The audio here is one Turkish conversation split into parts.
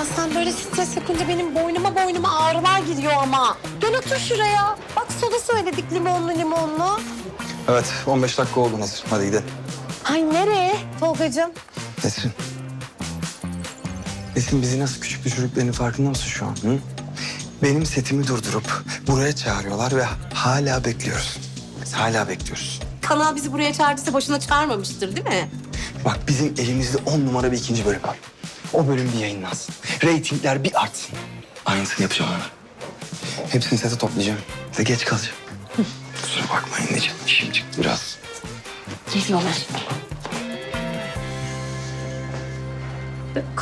Ya sen böyle stres yapınca benim boynuma boynuma ağrılar giriyor ama. Gel otur şuraya. Bak soda söyledik limonlu limonlu. Evet 15 dakika oldu Nesrin. Hadi gidelim. Ay nereye Tolgacığım? Nesrin. Nesrin bizi nasıl küçük düşürdüklerinin farkında mısın şu an? Hı? Benim setimi durdurup buraya çağırıyorlar ve hala bekliyoruz. Biz hala bekliyoruz. Kanal bizi buraya çağırdıysa boşuna çağırmamıştır değil mi? Bak bizim elimizde on numara bir ikinci bölüm var. O bölüm bir yayınlansın. Reytingler bir artsın. Aynısını yapacağım ona. Hepsini sete toplayacağım. Ve geç kalacağım. Kusura bakmayın Necip. İşim çıktı biraz. Geliyorlar.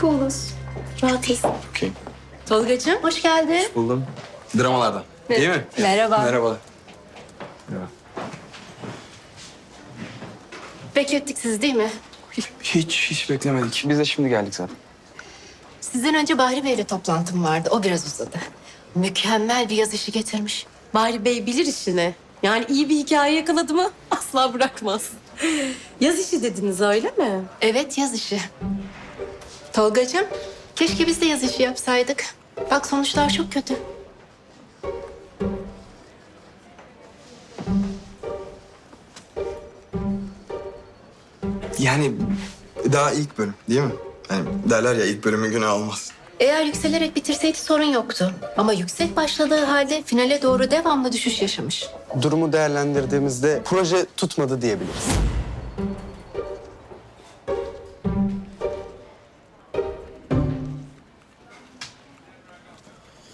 Cooluz. Rahatız. Okey. Tolgacığım hoş geldin. Buldum. Dramalardan. Değil mi? Merhaba. Merhaba. Merhaba. Beklettik sizi değil mi? Hiç, hiç beklemedik. Biz de şimdi geldik zaten. Sizden önce Bahri Bey'le toplantım vardı. O biraz uzadı. Mükemmel bir yaz işi getirmiş. Bahri Bey bilir işini. Yani iyi bir hikaye yakaladı mı asla bırakmaz. Yaz işi dediniz öyle mi? Evet yaz işi. Tolgacığım keşke biz de yaz işi yapsaydık. Bak sonuçlar çok kötü. Yani daha ilk bölüm değil mi? Yani derler ya ilk bölümün günü almaz. Eğer yükselerek bitirseydi sorun yoktu. Ama yüksek başladığı halde finale doğru devamlı düşüş yaşamış. Durumu değerlendirdiğimizde proje tutmadı diyebiliriz.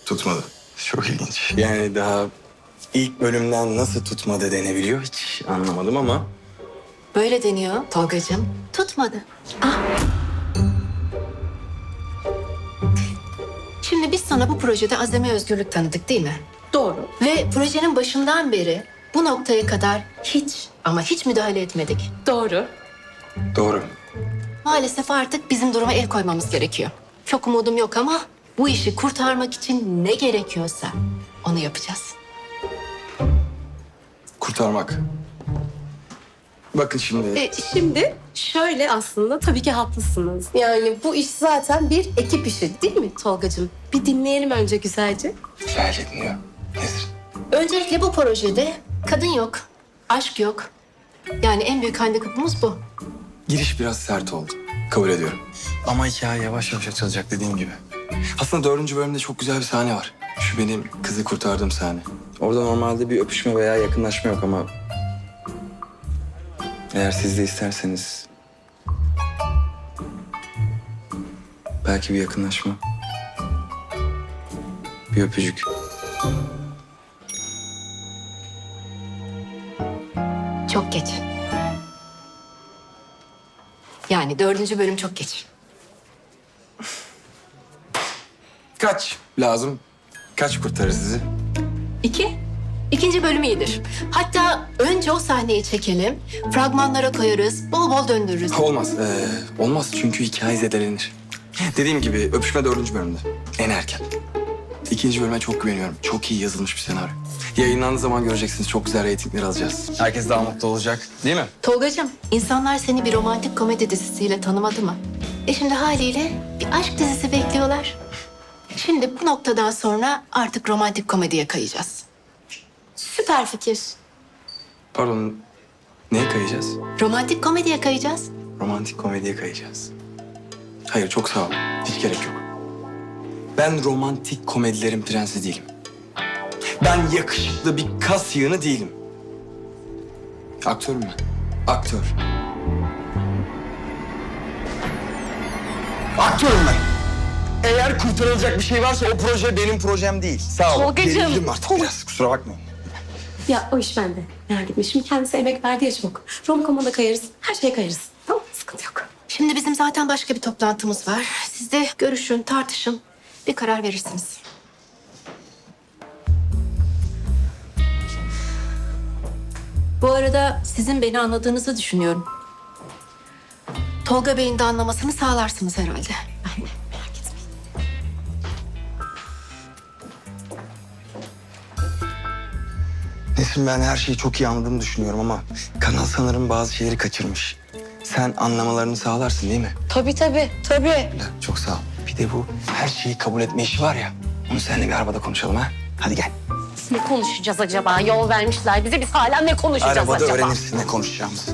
Tutmadı. Çok ilginç. Yani daha ilk bölümden nasıl tutmadı denebiliyor hiç anlamadım ama. Böyle deniyor Tolgacığım. Tutmadı. Ah. Biz sana bu projede azami özgürlük tanıdık değil mi? Doğru. Ve projenin başından beri bu noktaya kadar hiç ama hiç müdahale etmedik. Doğru. Doğru. Maalesef artık bizim duruma el koymamız gerekiyor. Çok umudum yok ama bu işi kurtarmak için ne gerekiyorsa onu yapacağız. Kurtarmak. Bakın şimdi. E, şimdi şöyle aslında tabii ki haklısınız. Yani bu iş zaten bir ekip işi değil mi Tolgacığım? Bir dinleyelim önce güzelce. Güzelce dinliyor. Nesrin. Öncelikle bu projede kadın yok, aşk yok. Yani en büyük handikapımız bu. Giriş biraz sert oldu. Kabul ediyorum. Ama hikaye yavaş yavaş açılacak dediğim gibi. Aslında dördüncü bölümde çok güzel bir sahne var. Şu benim kızı kurtardığım sahne. Orada normalde bir öpüşme veya yakınlaşma yok ama... Eğer siz de isterseniz... Belki bir yakınlaşma. Bir öpücük. Çok geç. Yani dördüncü bölüm çok geç. Kaç lazım? Kaç kurtarır sizi? İki. İkinci bölüm iyidir. Hatta önce o sahneyi çekelim. Fragmanlara koyarız. Bol bol döndürürüz. Olmaz. Ee, olmaz çünkü hikaye zedelenir. Dediğim gibi öpüşme dördüncü bölümde. En erken. İkinci bölüme çok güveniyorum. Çok iyi yazılmış bir senaryo. Yayınlandığı zaman göreceksiniz. Çok güzel reytingler alacağız. Herkes daha mutlu olacak. Değil mi? Tolgacığım, insanlar seni bir romantik komedi dizisiyle tanımadı mı? E şimdi haliyle bir aşk dizisi bekliyorlar. Şimdi bu noktadan sonra artık romantik komediye kayacağız. Süper fikir. Pardon. Neye kayacağız? Romantik komediye kayacağız. Romantik komediye kayacağız. Hayır çok sağ ol. Hiç gerek yok. Ben romantik komedilerin prensi değilim. Ben yakışıklı bir kas yığını değilim. Aktörüm ben. Aktör. Aktörüm ben. Eğer kurtarılacak bir şey varsa o proje benim projem değil. Sağ ol. Tolgacığım, Gerildim artık Tol- biraz. Kusura bakmayın. Ya o iş bende. Merak etme. Şimdi kendisi emek verdi ya çok. Romcom'a da kayarız. Her şeye kayarız. Tamam Sıkıntı yok. Şimdi bizim zaten başka bir toplantımız var. Siz de görüşün, tartışın. Bir karar verirsiniz. Bu arada sizin beni anladığınızı düşünüyorum. Tolga Bey'in de anlamasını sağlarsınız herhalde. Nesin ben her şeyi çok iyi anladığımı düşünüyorum ama kanal sanırım bazı şeyleri kaçırmış. Sen anlamalarını sağlarsın değil mi? Tabii tabii. Tabii. Çok sağ ol. Bir de bu her şeyi kabul etme işi var ya. Onu seninle bir arabada konuşalım ha. Hadi gel. Ne konuşacağız acaba? Yol vermişler bize biz hala ne konuşacağız Arabada acaba? öğrenirsin ne konuşacağımızı.